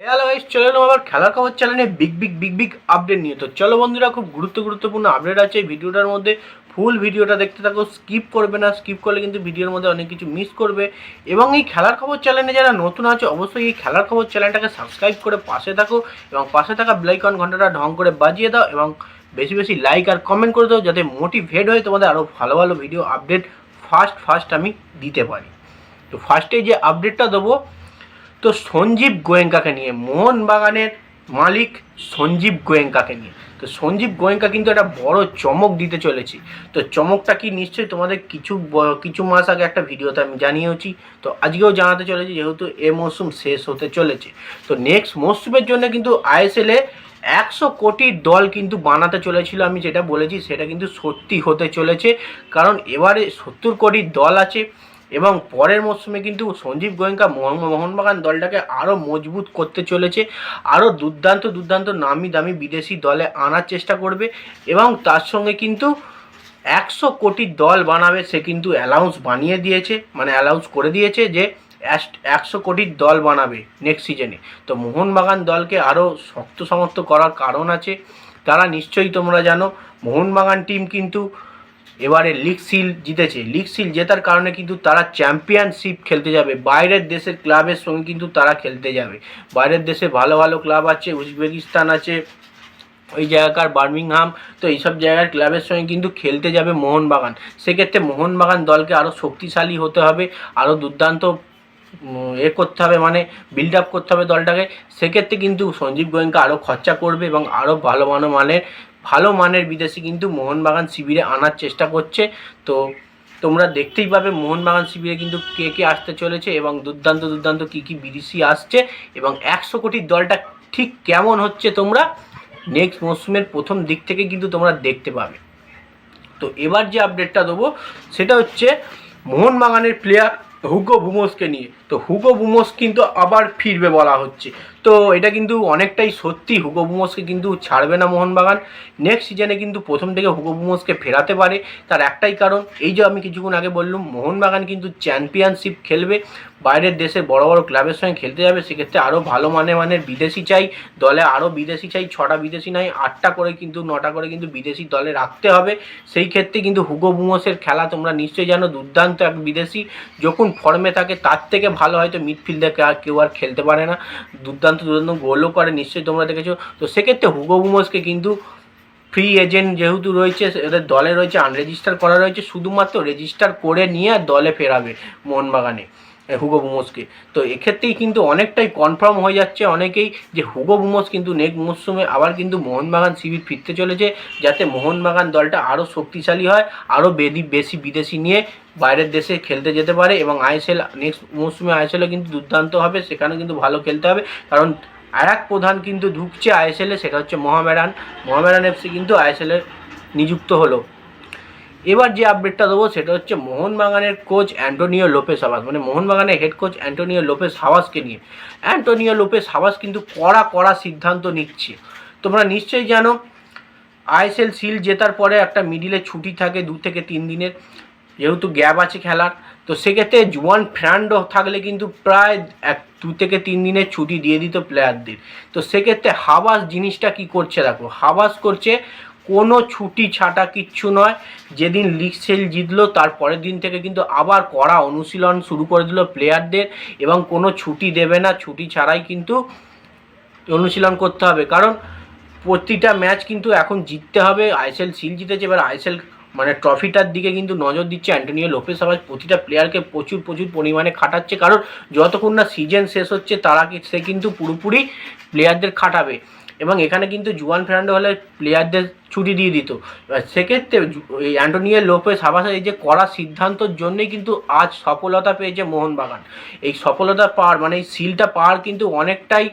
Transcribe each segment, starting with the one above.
Hello guys চলে এলাম আবার খেলার খবর চ্যানেলে big big big big update নিয়ে। তো চলো বন্ধুরা, খুব গুরুত্ব গুরুত্বপূর্ণ আপডেট আছে ভিডিওটার মধ্যে ফুল ভিডিওটা দেখতে থাকো স্কিপ করবে না। স্কিপ করলে কিন্তু ভিডিওর মধ্যে অনেক কিছু মিস করবে। এবং এই খেলার খবর চ্যানেলে যারা নতুন আছে, অবশ্যই এই খেলার খবর চ্যানেলটাকে সাবস্ক্রাইব করে পাশে থাকো এবং পাশে থাকা ব্লাইকন ঘন্টাটা ঢং করে বাজিয়ে দাও এবং বেশি বেশি লাইক আর কমেন্ট করে দাও যাতে মোটিভেট হয়ে তোমাদের আরও ভালো ভালো ভিডিও আপডেট ফার্স্ট ফার্স্ট আমি দিতে পারি। তো ফার্স্টে যে আপডেটটা দেবো তো সঞ্জীব গোয়েঙ্কাকে নিয়ে, মোহনবাগানের মালিক সঞ্জীব গোয়েঙ্কাকে নিয়ে। তো সঞ্জীব গোয়েঙ্কা কিন্তু একটা বড় চমক দিতে চলেছে। তো চমকটা কি নিশ্চয়ই তোমাদের কিছু কিছু মাস আগে একটা ভিডিওতে আমি জানিয়েছি তো আজকেও জানাতে চলেছি, যেহেতু এ মরশুম শেষ হতে চলেছে। তো নেক্সট মরশুমের জন্য কিন্তু আইএসএলে একশো কোটির দল কিন্তু বানাতে চলেছিল আমি যেটা বলেছি, সেটা কিন্তু সত্যি হতে চলেছে। কারণ এবারে সত্তর কোটির দল আছে। এবং পরের মরশুমে কিন্তু সঞ্জীব গোয়েঙ্কা মোহনবাগান দলটাকে আরও মজবুত করতে চলেছে আরও দুর্দান্ত দুর্দান্ত নামি দামি বিদেশি দলে আনার চেষ্টা করবে এবং তার সঙ্গে কিন্তু একশো কোটির দল বানাবে সে কিন্তু অ্যালাউন্স বানিয়ে দিয়েছে মানে অ্যালাউন্স করে দিয়েছে যে একশো কোটির দল বানাবে নেক্সট সিজনে তো মোহনবাগান দলকে আরও শক্ত সমর্থ করার কারণ আছে, তারা নিশ্চয়ই তোমরা জানো, মোহনবাগান টিম কিন্তু এবারে লিগ সিল জিতেছে। লিগ সিল জেতার কারণে কিন্তু তারা চ্যাম্পিয়নশিপ খেলতে যাবে। বাইরের দেশের ক্লাবের সঙ্গে কিন্তু তারা খেলতে যাবে। বাইরের দেশে ভালো ভালো ক্লাব আছে, উজবেকিস্তান আছে, ওই জায়গাকার বার্মিংহাম, তো এইসব জায়গার ক্লাবের সঙ্গে কিন্তু খেলতে যাবে মোহনবাগান। সেক্ষেত্রে মোহনবাগান দলকে আরও শক্তিশালী হতে হবে আরও দুর্দান্ত এ করতে হবে মানে বিল্ড আপ করতে হবে দলটাকে। সেক্ষেত্রে কিন্তু সঞ্জীব গোয়েঙ্কা আরও খরচা করবে এবং আরও ভালো ভালো মানের ভালো মানের বিদেশি কিন্তু মোহনবাগান শিবিরে আনার চেষ্টা করছে। তো তোমরা দেখতেই পাবে মোহনবাগান শিবিরে কিন্তু কে কে আসতে চলেছে এবং দুর্দান্ত দুর্দান্ত কী কী বিদেশি আসছে এবং একশো কোটির দলটা ঠিক কেমন হচ্ছে তোমরা নেক্সট মরশুমের প্রথম দিক থেকে কিন্তু তোমরা দেখতে পাবে। তো এবার যে আপডেটটা দেবো, সেটা হচ্ছে মোহনবাগানের প্লেয়ার হুগো বুমোসকে নিয়ে। তো হুগো বুমোস কিন্তু আবার ফিরবে বলা হচ্ছে। তো এটা কিন্তু অনেকটাই সত্যি। হুগো বুমোসকে কিন্তু ছাড়বে না মোহনবাগান। নেক্সট সিজনে কিন্তু প্রথম থেকে হুগো বুমোসকে ফেরাতে পারে। তার একটাই কারণ, এই যে আমি কিছুক্ষণ আগে বললাম, মোহনবাগান কিন্তু চ্যাম্পিয়নশিপ খেলবে। বাইরের দেশে বড় বড় ক্লাবের সঙ্গে খেলতে যাবে। সেক্ষেত্রে আরও ভালো মানে মানের বিদেশি চাই। দলে আরও বিদেশি চাই। ছটা বিদেশি নাই, আটটা করে কিন্তু, নটা করে কিন্তু বিদেশি দলে রাখতে হবে। সেই ক্ষেত্রে কিন্তু হুগো বুমোসের খেলা তোমরা নিশ্চয়ই জানো, দুর্দান্ত এক বিদেশি। যখন ফর্মে থাকে, তার থেকে ভালো হয়তো মিডফিল্ডে কেউ আর খেলতে পারে না। দুর্দান্ত দুর্দান্ত দুর্দান্ত গোলও করে, নিশ্চয়ই তোমরা দেখেছ। তো সেক্ষেত্রে হুগো বুমোসকে কিন্তু ফ্রি এজেন্ট যেহেতু রয়েছে, এদের দলে রয়েছে আনরেজিস্টার করা রয়েছে, শুধুমাত্র রেজিস্টার করে নিয়ে দলে ফেরাবে মোহনবাগানে হুগো বুমোসকে। তো এক্ষেত্রেই কিন্তু অনেকটাই কনফার্ম হয়ে যাচ্ছে অনেকেই যে হুগো বুমোস কিন্তু নেক্সট মরশুমে আবার কিন্তু মোহনবাগান শিবির ফিরতে চলেছে, যাতে মোহনবাগান দলটা আরও শক্তিশালী হয় আরও বেদি বেশি বিদেশি নিয়ে বাইরের দেশে খেলতে যেতে পারে এবং আইএসএল নেক্সট মরশুমে আইএসএলও কিন্তু দুর্দান্ত হবে সেখানে কিন্তু ভালো খেলতে হবে। কারণ আর এক প্রধান কিন্তু ঢুকছে আইএসএলে, সেটা হচ্ছে মহামেডান মহামেরান এফসি কিন্তু আইএসএলে নিযুক্ত হলো। এবার যে আপডেটটা দেবো সেটা হচ্ছে মোহনবাগানের কোচ অ্যান্টোনিও লোপেস হাওয়াস মানে মোহনবাগানের হেড কোচ অ্যান্টোনিও লোপেস হাওয়াসকে নিয়ে। অ্যান্টোনিও লোপেস হাওয়াস কিন্তু কড়া কড়া সিদ্ধান্ত নিচ্ছে। তোমরা নিশ্চয়ই জানো আইএসএল সিল জেতার পরে একটা মিডিলে ছুটি থাকে দু থেকে তিন দিনের। যেহেতু গ্যাপ আছে খেলার, তো সেক্ষেত্রে জুয়ান ফ্র্যান্ডো থাকলে কিন্তু প্রায় এক, দু থেকে তিন দিনের ছুটি দিয়ে দিত প্লেয়ারদের তো সেক্ষেত্রে হাবাস জিনিসটা কি করছে দেখো হাবাস করছে কোনো ছুটি ছাটা কিচ্ছু নয়। যেদিন লিগ সেল জিতলো, তার পরের দিন থেকে কিন্তু আবার কড়া অনুশীলন শুরু করে দিল প্লেয়ারদের এবং কোনো ছুটি দেবে না। ছুটি ছাড়াই কিন্তু অনুশীলন করতে হবে। কারণ প্রতিটা ম্যাচ কিন্তু এখন জিততে হবে। আইএসএল সিল জিতেছে, এবার আইএসএল মানে ট্রফিটার দিকে কিন্তু নজর দিচ্ছে অ্যান্টোনিও লোপেস আবাজ প্রতিটা প্লেয়ারকে প্রচুর প্রচুর পরিমাণে খাটাচ্ছে। কারণ যতক্ষণ না সিজন শেষ হচ্ছে, তারা সে কিন্তু পুরোপুরি প্লেয়ারদের খাটাবে। এবং এখানে কিন্তু জুয়ান ফেরান্ডো হলে প্লেয়ারদের ছুটি দিয়ে দিত। সেক্ষেত্রে এই অ্যান্টোনিও লোপে হাবাসের এই যে করা সিদ্ধান্তর জন্যই কিন্তু আজ সফলতা পেয়েছে মোহনবাগান। এই সফলতা পাওয়ার মানে এই সিলটা পাওয়ার কিন্তু অনেকটাই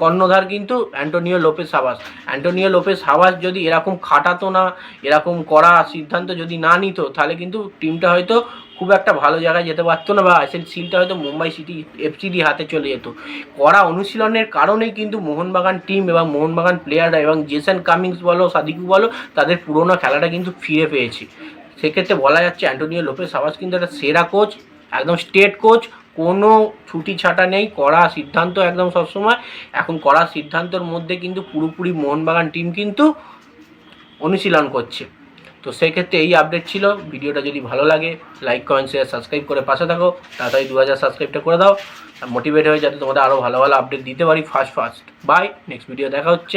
কর্ণধার কিন্তু Antonio Lopez Habas Antonio Lopez Habas যদি এরকম খাটাতো না, এরকম করা সিদ্ধান্ত যদি না নিত, তাহলে কিন্তু টিমটা হয়তো খুব একটা ভালো জায়গায় যেতে পারতো না বা আইসেল সিলটা হয়তো মুম্বাই সিটি, এফসিডি হাতে চলে যেত। কড়া অনুশীলনের কারণেই কিন্তু মোহনবাগান টিম এবং মোহনবাগান প্লেয়াররা এবং জেসন কামিংস বলো, সাদিকু বলো, তাদের পুরোনো খেলাটা কিন্তু ফিরে পেয়েছে। সেক্ষেত্রে বলা যাচ্ছে অ্যান্টোনিও লোপেস হাবাস কিন্তু একটা সেরা কোচ একদম স্টেট কোচ কোনো ছুটি ছাটা নেই, কড়া সিদ্ধান্ত একদম সবসময়। এখন কড়া সিদ্ধান্তর মধ্যে কিন্তু পুরোপুরি মোহনবাগান টিম কিন্তু অনুশীলন করছে। তো সেক্ষেত্রে এই আপডেট ছিল। ভিডিওটা যদি ভালো লাগে লাইক কমেন্ট শেয়ার সাবস্ক্রাইব করে পাশে থাকো। তাড়াতাড়ি দু হাজার সাবস্ক্রাইবটা করে দাও। মোটিভেট হয়ে যাতে তোমাদের আরও ভালো ভালো আপডেট দিতে পারি first first bye next video দেখা হচ্ছে।